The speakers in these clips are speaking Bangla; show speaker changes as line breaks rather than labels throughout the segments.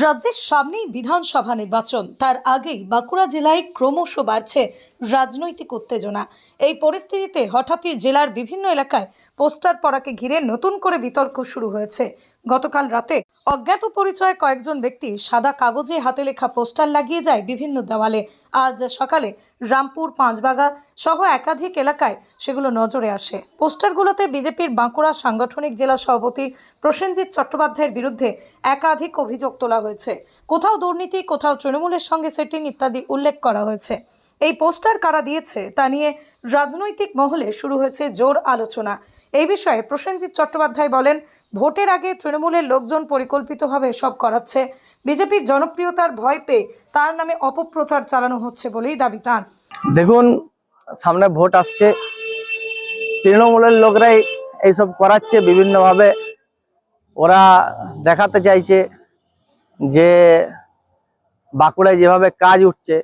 রাজ্যের সামনেই বিধানসভা নির্বাচন। তার আগেই বাঁকুড়া জেলায় ক্রমশ বাড়ছে রাজনৈতিক উত্তেজনা। এই পরিস্থিতিতে হঠাৎই জেলার বিভিন্ন এলাকায় পোস্টার পড়াকে ঘিরে নতুন করে বিতর্ক শুরু হয়েছে। গতকাল রাতে অজ্ঞাত পরিচয় কয়েকজন ব্যক্তি সাদা কাগজে হাতে লেখা পোস্টার লাগিয়ে যায় বিভিন্ন দেওয়ালে। আজ সকালে রামপুর, পাঁচবাগা সহ একাধিক এলাকায় সেগুলো নজরে আসে। পোস্টারগুলোতে বিজেপির বাঁকুড়া সাংগঠনিক জেলা সভাপতি প্রসেনজিৎ চট্টোপাধ্যায়ের বিরুদ্ধে একাধিক অভিযোগ তোলা হয়েছে। কোথাও দুর্নীতি, কোথাও তৃণমূলের সঙ্গে সেটিং ইত্যাদি উল্লেখ করা হয়েছে। এই পোস্টার কারা দিয়েছে তা নিয়ে রাজনৈতিক মহলে শুরু হয়েছে জোর আলোচনা। এই বিষয়ে প্রসেনজিৎ চট্টোপাধ্যায় বলেন, ভোটের আগে তৃণমূলের লোকজন পরিকল্পিতভাবে সব করাচ্ছে। বিজেপির জনপ্রিয়তার ভয় পেয়ে তার নামে অপপ্রচার চালানো হচ্ছে বলেই দাবি তাঁর।
দেখুন, সামনে ভোট আসছে। তৃণমূলের লোকরাই এইসব করাচ্ছে বিভিন্নভাবে। ওরা দেখাতে চাইছে যে বাঁকুড়ায় যেভাবে কাজ উঠছে,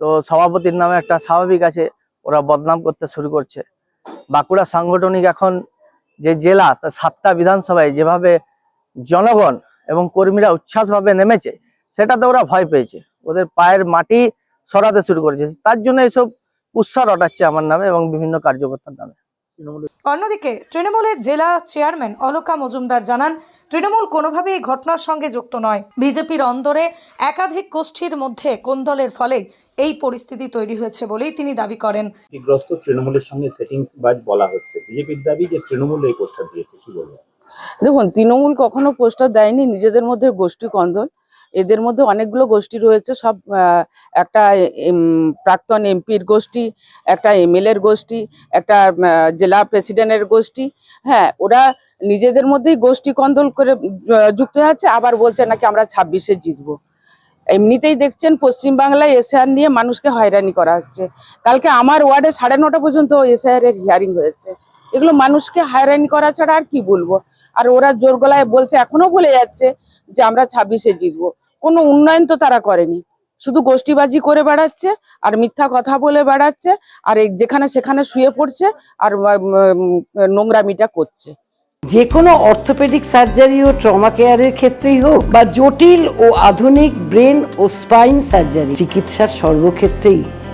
তো সভাপতির নামে একটা স্বাভাবিক আছে, ওরা বদনাম করতে শুরু করছে। বাঁকুড়া সাংগঠনিক এখন যে জেলা, তা সাতটা বিধানসভায় যেভাবে জনগণ এবং কর্মীরা উচ্ছ্বাসভাবে নেমেছে, সেটাতে ওরা ভয় পেয়েছে। ওদের পায়ের মাটি সরাতে শুরু করেছে। তার জন্য এসব উৎসাহ রটাচ্ছে আমার নামে এবং বিভিন্ন কার্যকর্তার নামে।
অন্যদিকে তৃণমূলের জেলা চেয়ারম্যান অলকা মজুমদার জানান তৃণমূল কোনোভাবেই এই ঘটনার সঙ্গে যুক্ত নয়। বিজেপির অন্দরে একাধিক গোষ্ঠীর মধ্যে কোন্দলের ফলে এই পরিস্থিতি তৈরি হয়েছে বলেই তিনি দাবি করেন।
ক্ষতিগ্রস্ত তৃণমূলের সঙ্গে সেটিংস বাজ বলা হচ্ছে। বিজেপির দাবি যে তৃণমূল এই পোস্টার দিয়েছে কি বলব
দেখুন তৃণমূল কখনো পোস্টার দেয়নি নিজেদের মধ্যে গোষ্ঠী কন্দল। এদের মধ্যে অনেকগুলো গোষ্ঠী রয়েছে। সব একটা প্রাক্তন এমপির গোষ্ঠী, একটা এমএলএর গোষ্ঠী, একটা জেলা প্রেসিডেন্টের গোষ্ঠী। হ্যাঁ ওরা নিজেদের মধ্যেই গোষ্ঠী কন্দল করে যুক্ত আছে আবার বলছে নাকি আমরা ছাব্বিশে জিতবো। এমনিতেই দেখছেন পশ্চিমবাংলায় এসআর নিয়ে মানুষকে হয়রানি করা হচ্ছে। কালকে আমার ওয়ার্ডে সাড়ে নটা পর্যন্ত এসআর এর হিয়ারিং হয়েছে। এগুলো মানুষকে হয়রানি করা ছাড়া আর কি বলব? আর ওরা জোর গলায় বলছে, এখনও বলে যাচ্ছে যে আমরা ছাব্বিশে জিতবো। কোনো উন্নয়ন তো তারা করেনি। শুধু গোষ্ঠীবাজি করে বেড়াচ্ছে, আর মিথ্যা কথা বলে বেড়াচ্ছে, আর যেখানে সেখানে শুয়ে পড়ছে, আর নোংরামিটা করছে।
যে কোনো অর্থোপেডিক সার্জারি ও ট্রমা কেয়ারের ক্ষেত্রেই হোক, বা জটিল ও আধুনিক ব্রেন ও স্পাইন সার্জারি, চিকিৎসার সর্বক্ষেত্রেই।